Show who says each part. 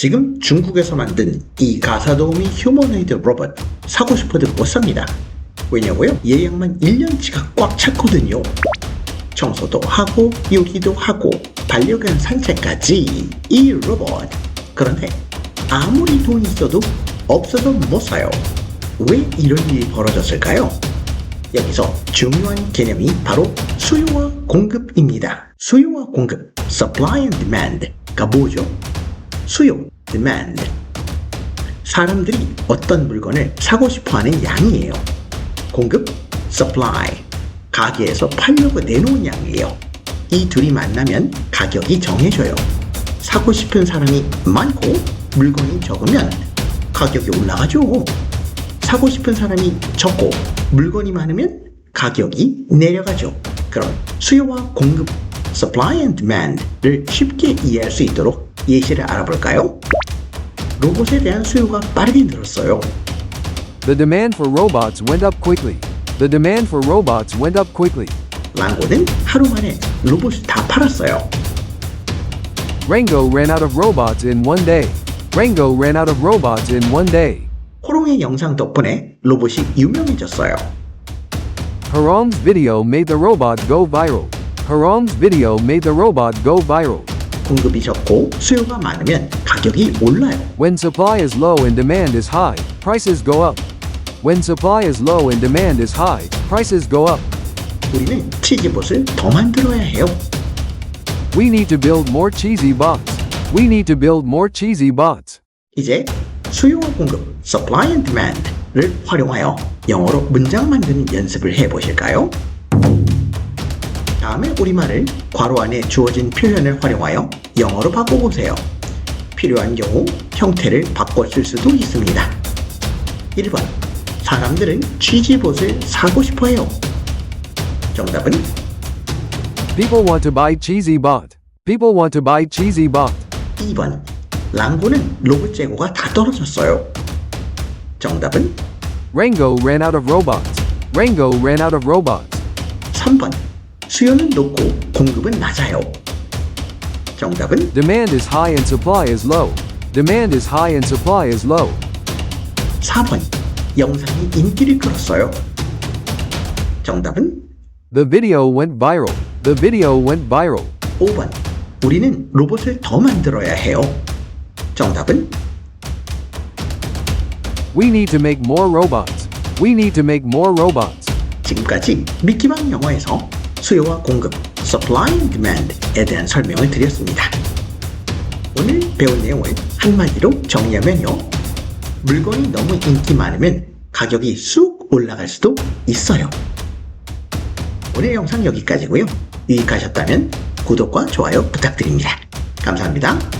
Speaker 1: 지금 중국에서 만든 이 가사도우미 휴머노이드 로봇 사고 싶어도 못 삽니다. 왜냐고요? 예약만 1년치가 꽉 찼거든요. 청소도 하고 요리도 하고 반려견 산책까지 이 로봇. 그런데 아무리 돈이 있어도 없어서 못 사요. 왜 이런 일이 벌어졌을까요? 여기서 중요한 개념이 바로 수요와 공급입니다. 수요와 공급, supply and demand가 뭐죠? 수요, demand. 사람들이 어떤 물건을 사고 싶어 하는 양이에요. 공급, supply. 가게에서 팔려고 내놓은 양이에요. 이 둘이 만나면 가격이 정해져요. 사고 싶은 사람이 많고 물건이 적으면 가격이 올라가죠. 사고 싶은 사람이 적고 물건이 많으면 가격이 내려가죠. 그럼 수요와 공급, supply and demand를 쉽게 이해할 수 있도록 예시를 알아볼까요? 로봇에 대한 수요가 빠르게 늘었어요.
Speaker 2: The demand for robots went up quickly. The demand for robots went up quickly.
Speaker 1: 랑고는 하루 만에 로봇을 다 팔았어요.
Speaker 2: Rango ran out of robots in one day. Rango ran out of robots in one day.
Speaker 1: 호롱의 영상 덕분에 로봇이 유명해졌어요.
Speaker 2: Harom's video made the robot go viral. Harom's video made the robot go viral.
Speaker 1: 공급이 적고 수요가 많으면 가격이 올라요.
Speaker 2: When supply is low and demand is high, prices go up. When supply is low and demand is high, prices go up.
Speaker 1: 우리는 치즈봇을 더 만들어야 해요.
Speaker 2: We need to build more cheesy bots. We need to build more cheesy bots.
Speaker 1: 이제 수요와 공급, supply and demand를 활용하여 영어로 문장 만드는 연습을 해보실까요? 다음에 우리말을 괄호 안에 주어진 표현을 활용하여 영어로 바꿔보세요. 필요한 경우 형태를 바꿔 쓸 수도 있습니다. 1번 사람들은 취지봇을 사고 싶어해요. 정답은
Speaker 2: People want to buy cheesy bot. People want to buy cheesy bot.
Speaker 1: 2번 랑고는 로봇 재고가 다 떨어졌어요. 정답은
Speaker 2: Rango ran out of robots. Rango ran out of robots.
Speaker 1: 3번 수요는 높고 공급은 낮아요. 정답은
Speaker 2: Demand is high and supply is low. Demand is high and supply is low.
Speaker 1: 4번 영상이 인기를 끌었어요. 정답은
Speaker 2: The video went viral. The video went viral.
Speaker 1: 5번 우리는 로봇을 더 만들어야 해요. 정답은
Speaker 2: We need to make more robots. We need to make more robots.
Speaker 1: 지금까지 미키방 영어에서 수요와 공급 supply and demand에 대한 설명을 드렸습니다. 오늘 배운 내용을 한마디로 정리하면요. 물건이 너무 인기 많으면 가격이 쑥 올라갈 수도 있어요. 오늘 영상 여기까지고요. 유익하셨다면 구독과 좋아요 부탁드립니다. 감사합니다.